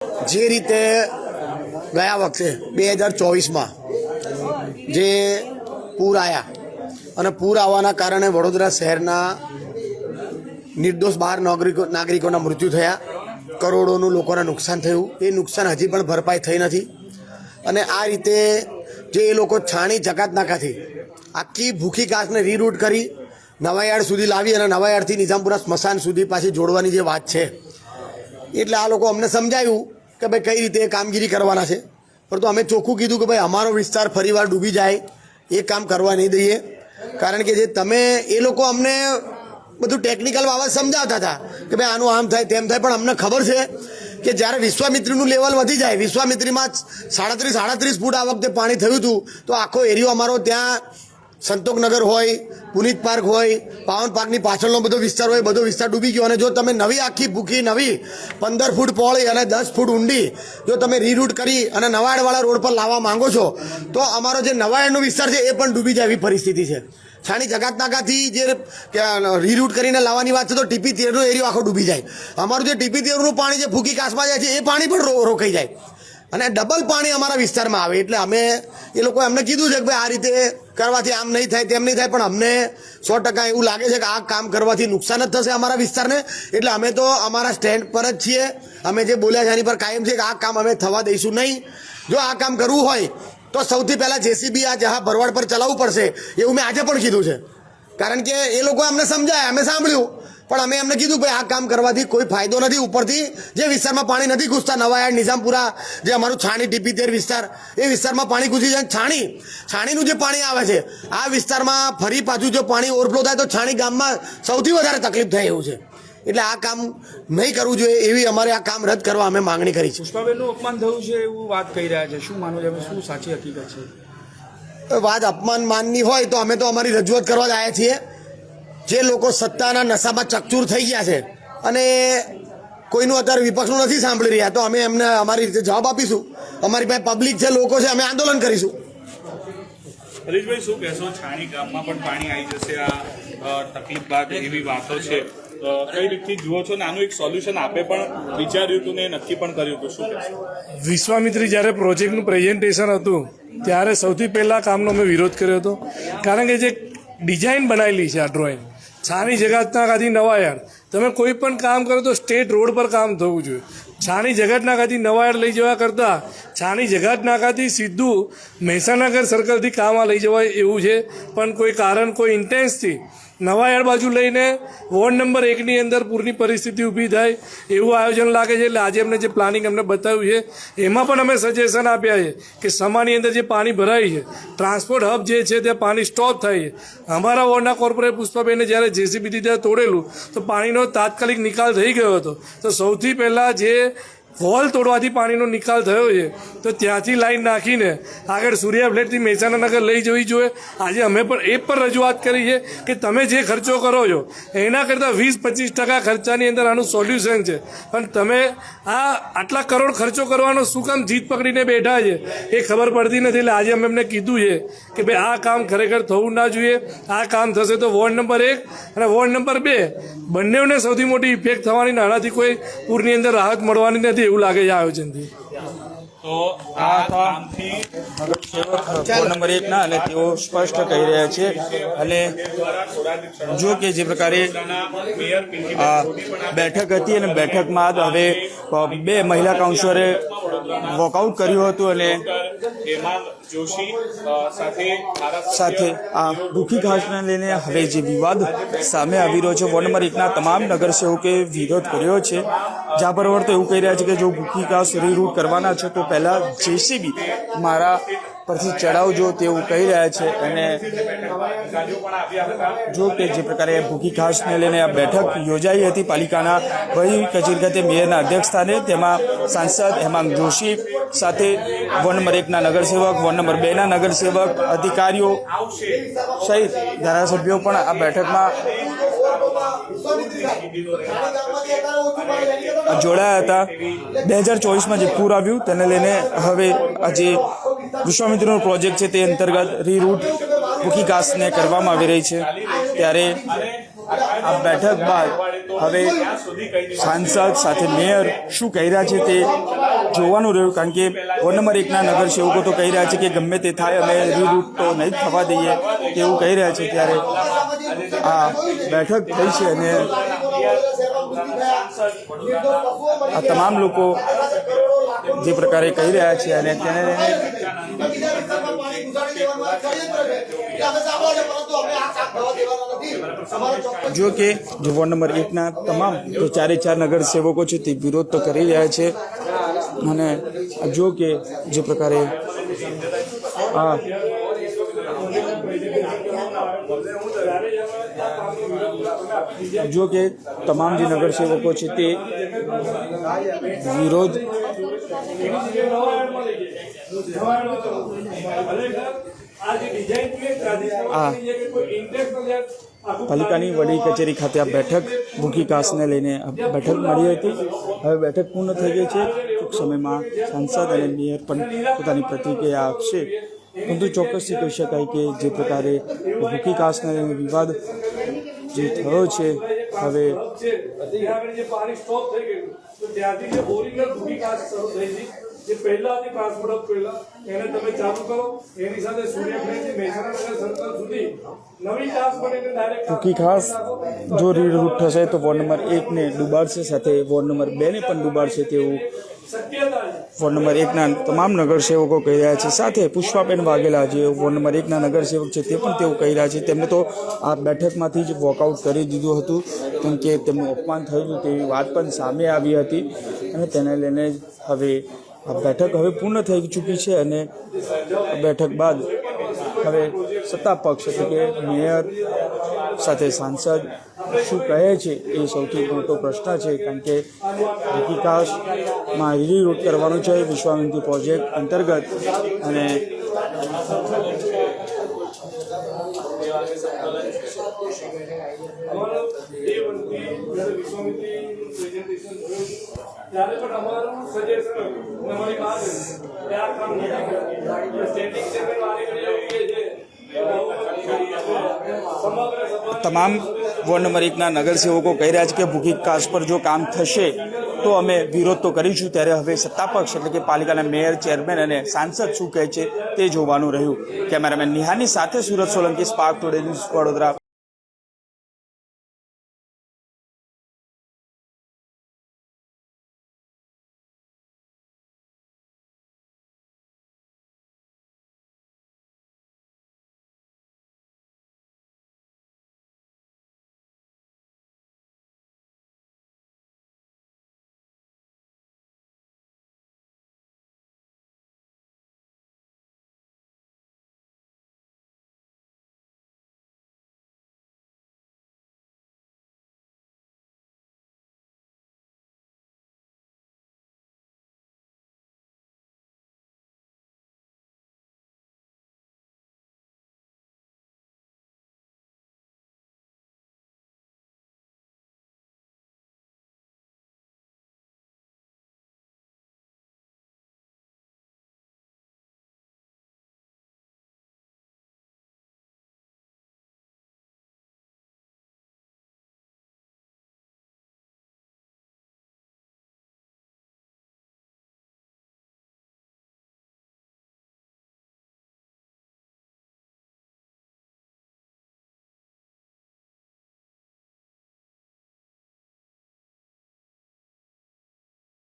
જે રીતે ગયા વખતે બે હજાર ચોવીસમાં જે પૂર આવ્યા અને પૂર આવવાના કારણે વડોદરા શહેરના નિર્દોષ બાર નાગરિકો નાગરિકોના મૃત્યુ થયા. કરોડોનું લોકોને નુકસાન થયું. એ નુકસાન હજી પણ ભરપાઈ થઈ નથી. અને આ રીતે જે એ લોકો છાણી જકાત નાકાથી આખી ભૂખી કાચને રીરૂટ કરી નવાયાર્ડ સુધી લાવી અને નવાયાર્ડથી નિઝામપુરા સ્મશાન સુધી પાછી જોડવાની જે વાત છે એટલે આ લોકો અમને સમજાયું કે ભાઈ કઈ રીતે કામગીરી કરવાના છે. પરંતુ અમે ચોખ્ખું કીધું કે ભાઈ અમારો વિસ્તાર ફરીવાર ડૂબી જાય, એ કામ કરવા નહીં દઈએ. કારણ કે જે તમે, એ લોકો અમને બધું ટેકનિકલ બાબત સમજાવતા હતા કે ભાઈ આનું આમ થાય, તેમ થાય, પણ અમને ખબર છે કે જ્યારે વિશ્વામિત્રીનું લેવલ વધી જાય, વિશ્વામિત્રીમાં સાડત્રીસ સાડત્રીસ ફૂટ આ વખતે પાણી થયું હતું, તો આખો એરિયો અમારો ત્યાં સંતોકનગર હોય, પુનિત પાર્ક હોય, પાવન પાર્કની પાછળનો બધો વિસ્તાર હોય, બધો વિસ્તાર ડૂબી ગયો. અને જો તમે નવી આખી ભૂખી, નવી પંદર ફૂટ પહોળી અને દસ ફૂટ ઊંડી જો તમે રીરૂટ કરી અને નવાડવાળા રોડ પર લાવવા માંગો છો, તો અમારો જે નવાડનો વિસ્તાર છે એ પણ ડૂબી જાય એવી પરિસ્થિતિ છે. છાણી જગાતનાકાથી જે રીરૂટ કરીને લાવવાની વાત છે, તો ટીપી તેરનો એરિયો આખો ડૂબી જાય. અમારું જે ટીપી તેરનું પાણી જે ભૂકી કાસમાં જાય છે, એ પાણી પણ રોકાઈ જાય. અને ડબલ પાણી અમારા વિસ્તારમાં આવે. એટલે અમે એ લોકો એમને કીધું છે કે ભાઈ આ રીતે કરવાથી આમ નહીં થાય, તેમ નહીં થાય, પણ અમને સો ટકા એવું લાગે છે કે આ કામ કરવાથી નુકસાન જ થશે અમારા વિસ્તારને. એટલે અમે તો અમારા સ્ટેન્ડ પર જ છીએ. અમે જે બોલ્યા છે એની પર કાયમ છે કે આ કામ અમે થવા દઈશું નહીં. જો આ કામ કરવું હોય, તો સૌથી પહેલાં જેસીબી આ જહા ભરવાડ પર ચલાવવું પડશે. એવું મેં આજે પણ કીધું છે. કારણ કે એ લોકો અમને સમજાય અમે સાંભળ્યું. પણ અમે એમને કીધું ભાઈ આ કામ કરવાથી કોઈ ફાયદો નથી ઉપરથી. જે વિસ્તારમાં પાણી નથી ઘૂસતા નવાયાર્ડ નિઝામપુરા જે અમારું છાણી ટીપી તેર વિસ્તાર એ વિસ્તારમાં પાણી ઘૂસી જાય. છાણી છાણીનું જે પાણી આવે છે આ વિસ્તારમાં ફરી પાછું જો પાણી ઓવરફ્લો થાય તો છાણી ગામમાં સૌથી વધારે તકલીફ થાય એવું છે. એટલે આ કામ નહીં કરવું જોઈએ એવી અમારે આ કામ રદ કરવા અમે માંગણી કરી છે. પુષ્પાબેનનું અપમાન થયું છે એવું વાત કહી રહ્યા છે. શું માનો છો? શું સાચી હકીકત છે? વાત અપમાન માનની હોય તો અમે તો અમારી રજૂઆત કરવા જ આવ્યા છીએ. જે લોકો સત્તાના નશામાં ચકચૂર થઈ ગયા છે અને કોઈનું અત્યારે વિપક્ષનું નથી સાંભળી રહ્યા તો અમે એમને અમારી રીતે જવાબ આપીશું. અમારી પાસે પબ્લિક છે લોકો છે અમે આંદોલન કરીશું. હરીશભાઈ શું કહેશો? છાણી ગામમાં પણ પાણી આવી જશે આ તકલીફ બાદ એવી વાતો છે. કઈ રીતથી જુઓ છો? ને આનું એક સોલ્યુશન આપે પણ વિચાર્યું હતું ને નક્કી પણ કર્યું હતું શું વિશ્વામિત્રી જ્યારે પ્રોજેક્ટનું પ્રેઝન્ટેશન હતું ત્યારે સૌથી પહેલાં કામનો મેં વિરોધ કર્યો હતો. કારણ કે જે ડિઝાઇન બનાવેલી છે આ ડ્રોઈંગ છાણી જગતનાકાથી નવાયાર્ડ તમે કોઈ પણ કામ કરો તો સ્ટેટ રોડ પર કામ થવું જોઈએ. છાણી જગતનાકાથી નવાયાર્ડ લઈ જવા કરતાં છાણી જગતનાકાથી સીધું મહેસાણાગર સર્કલથી કામમાં લઈ જવાય એવું છે. પણ કોઈ કારણ, કોઈ ઇન્ટેન્સથી નવાયાર્ડ બાજુ લઈને વોર્ડ નંબર એકની અંદર પૂરની પરિસ્થિતિ ઊભી થાય એવું આયોજન લાગે છે એટલે આજે અમને જે પ્લાનિંગ અમને બતાવ્યું છે, એમાં પણ અમે સજેશન આપ્યા છે કે સમાની અંદર જે પાણી ભરાય છે, ટ્રાન્સપોર્ટ હબ જે છે ત્યાં પાણી સ્ટોપ થાય છે. અમારા વોર્ડના કોર્પોરેટ પુષ્પાબેને જ્યારે જેસીબીથી ત્યાં તોડેલું, તો પાણીનો તાત્કાલિક નિકાલ થઈ ગયો હતો. તો સૌથી પહેલાં જે વોલ તોડવાથી પાણીનો નિકાલ થયો છે. તો ત્યાંથી લાઈન નાખીને આગળ સૂર્યા ફ્લેટથી મહેસાણાનગર લઈ જવી જોઈએ. આજે અમે પણ એ પણ રજૂઆત કરી છે કે તમે જે ખર્ચો કરો છો, એના કરતાં વીસ, પચીસ ટકા ખર્ચાની અંદર આનું સોલ્યુશન છે. પણ તમે આ આટલા કરોડ ખર્ચો કરવાનો શું કામ જીત પકડીને બેઠા છે? એ ખબર પડતી નથી. એટલે આજે અમે એમને કીધું છે કે ભાઈ, આ કામ ખરેખર થવું ના જોઈએ. આ કામ થશે તો વોર્ડ નંબર એક અને વોર્ડ નંબર બે બંનેને સૌથી મોટી ઇફેક્ટ થવાની નાણાથી કોઈ પૂરની અંદર રાહત મળવાની નથી. એવું લાગે છે આયોજનથી. તો આ કામથી ફોન નંબર એકના અને તેઓ સ્પષ્ટ કહી રહ્યા છે. અને જો કે જે પ્રકારે આ બેઠક હતી અને બેઠકમાં હવે બે મહિલા કાઉન્સિલરે વોકઆઉટ કર્યું હતું અને સાથે સાથે આ ભૂખી ઘાસને લઈને હવે જે વિવાદ સામે આવી રહ્યો છે વોર્ડ નંબર એકના તમામ નગરસેવકે વિરોધ કર્યો છે. જ્યાં બરોબર તો એવું કહી રહ્યા છે કે જો ભૂખી ઘાસ રીરૂટ કરવાના છે, તો પહેલાં જેસીબી મારા પરથી ચડાવજો તેવું કહી રહ્યા છે. અને જો કે જે પ્રકારે ભૂખી ઘાસને લઈને આ બેઠક યોજાઈ હતી પાલિકાના વહી કચેરી ખાતે મેયરના અધ્યક્ષસ્થાને, તેમાં સાંસદ હેમાંગ જોશી સાથે વન નંબર એકના નગરસેવક, વન નંબર બેના નગરસેવક, અધિકારીઓ સહિત ધારાસભ્યો પણ આ બેઠકમાં જોડાયા હતા. બે હજાર ચોવીસમાં જે પૂર આવ્યું, તેને લઈને હવે આ જે વિશ્વામિત્રનો પ્રોજેક્ટ છે તે અંતર્ગત રીરૂટ ભૂખી ઘાસને કરવામાં આવી રહી છે. ત્યારે આ બેઠક બાદ હવે સાંસદ સાથે મેયર શું કહી રહ્યા છે તે જોવાનું રહ્યું, કારણ કે વોર્ડ નંબર એકના નગરસેવકો તો કહી રહ્યા છે કે ગમે તે થાય, અમે રીરૂટ તો નહીં થવા દઈએ તેવું કહી રહ્યા છે. ત્યારે આ બેઠક થઈ છે અને આ તમામ લોકો જે પ્રકારે કહી રહ્યા છે અને તેને જો કે જો વોર્ડ નંબર એકના તમામ જે ચારે ચાર નગર સેવકો છે તે વિરોધ તો કરી રહ્યા છે અને જો કે જે પ્રકારે આ જો કે તમામ જે નગરસેવકો છે તે વિરોધ આ પાલિકાની વડી કચેરી ખાતે આ બેઠક ભૂખી કાસને લઈને આ બેઠક મળી હતી હવે બેઠક પૂર્ણ થઈ ગઈ છે ટૂંક સમયમાં સાંસદ અને મેયર પણ પોતાની પ્રતિક્રિયા આપશે પરંતુ ચોક્કસથી કહી શકાય કે જે પ્રકારે ભૂખી કાસને વિવાદ જે થયો છે, હવે જે પહેલા હતી પાંચ વર્ષ પહેલા એને તમે ચાલુ કરો એની સાથે સૂર્યફળીથી મહેસાણા સર્કલ સુધી ટૂંકી ખાસ જો રીડ રૂટ થશે તો વોર્ડ નંબર એકને ડુબાડશે સાથે વોર્ડ નંબર બેને પણ ડુબાડશે તેવું વોર્ડ નંબર એકના તમામ નગરસેવકો કહી રહ્યા છે. સાથે પુષ્પાબેન વાઘેલા જે વોર્ડ નંબર એકના નગરસેવક છે તે પણ તેઓ કહી રહ્યા છે. તેમને તો આ બેઠકમાંથી જ વોકઆઉટ કરી દીધું હતું, કેમ કે તેમનું અપમાન થયું તેવી વાત પણ સામે આવી હતી અને તેને લઈને હવે આ બેઠક હવે પૂર્ણ થઈ ચૂકી છે અને બેઠક બાદ હવે સત્તા પક્ષ એટલે કે મેયર સાથે સાંસદ શું કહે છે એ સૌથી મોટો પ્રશ્ન છે, કારણ કે વિકાસમાં રીરૂટ કરવાનું છે વિશ્વામિત્રી પ્રોજેક્ટ અંતર્ગત અને ત્યારે પણ અમારું સજેશન અમારી પાસે સ્ટેન્ડિંગ ચેરમેન વાળી ઘડી તમામ વોર્ડ નંબર એકના નગરસેવકો કહી રહ્યા છે કે ભૂખી કાસ પર જો કામ થશે તો અમે વિરોધ તો કરીશું, ત્યારે હવે સત્તાપક્ષ એટલે કે પાલિકાના મેયર, ચેરમેન અને સાંસદ શું કહે છે તે જોવાનું રહ્યું. કેમેરામેન નિહાની સાથે Surat Solanki, Spark Today News Vadodara.